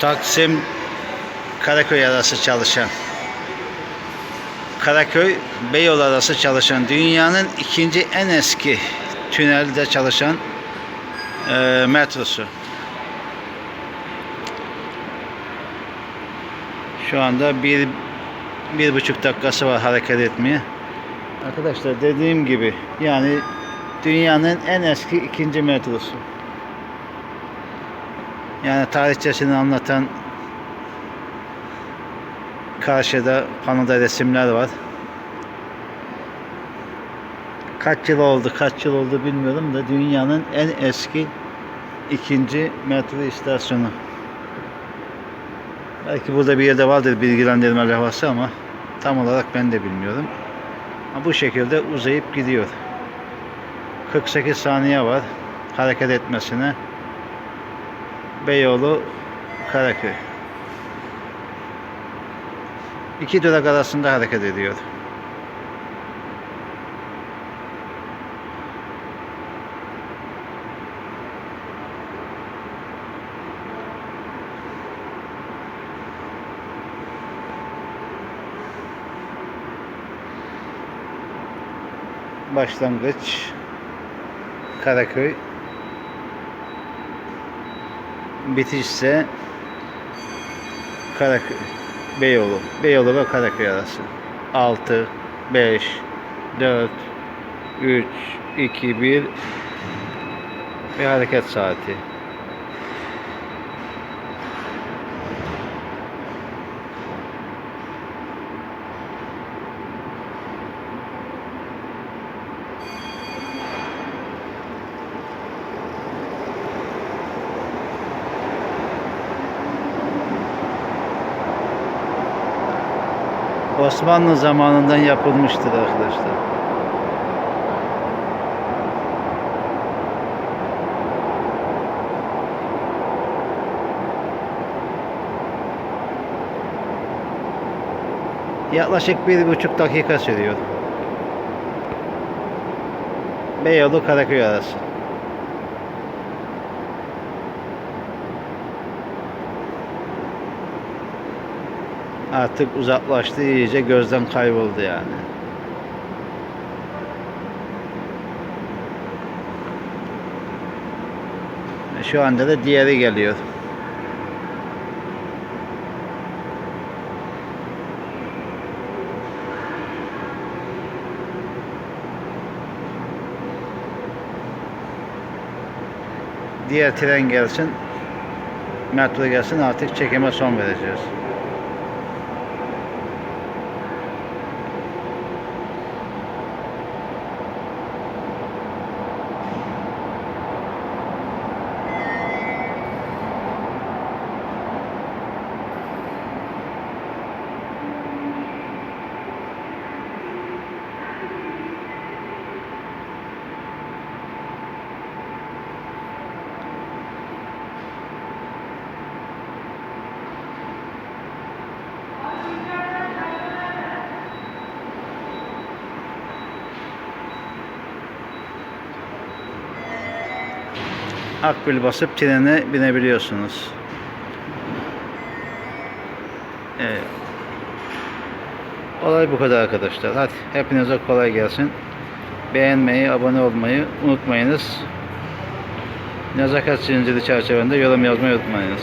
Taksim Karaköy arası çalışan Karaköy Beyoğlu arası çalışan dünyanın ikinci en eski tünelde çalışan e, metrosu. Şu anda bir bir buçuk dakikası var hareket etmeye. Arkadaşlar dediğim gibi yani dünyanın en eski ikinci metrosu. Yani tarihçesini anlatan karşıda panoda resimler var. Kaç yıl oldu, kaç yıl oldu bilmiyorum da dünyanın en eski ikinci metro istasyonu. Belki burada bir yerde vardır bilgilendirme levhası ama tam olarak ben de bilmiyorum. Ama bu şekilde uzayıp gidiyor. 48 saniye var hareket etmesine. Beyoğlu Karaköy. İki durak arasında hareket ediyor. Başlangıç Karaköy bitiş ise Karaköy Beyoğlu Beyoğlu ve Karaköy arası 6 5 4 3 2 1 ve hareket saati Osmanlı zamanından yapılmıştır arkadaşlar. Yaklaşık bir buçuk dakika sürüyor. Beyoğlu Karaköy arası. Artık uzaklaştı iyice gözden kayboldu yani. Ve Şu anda da diğeri geliyor. Diğer tren gelsin, metro gelsin artık çekime son vereceğiz. Akbil basıp trene binebiliyorsunuz. Evet. Olay bu kadar arkadaşlar. Hadi hepinize kolay gelsin. Beğenmeyi, abone olmayı unutmayınız. Nezaket zinciri çerçevesinde yorum yazmayı unutmayınız.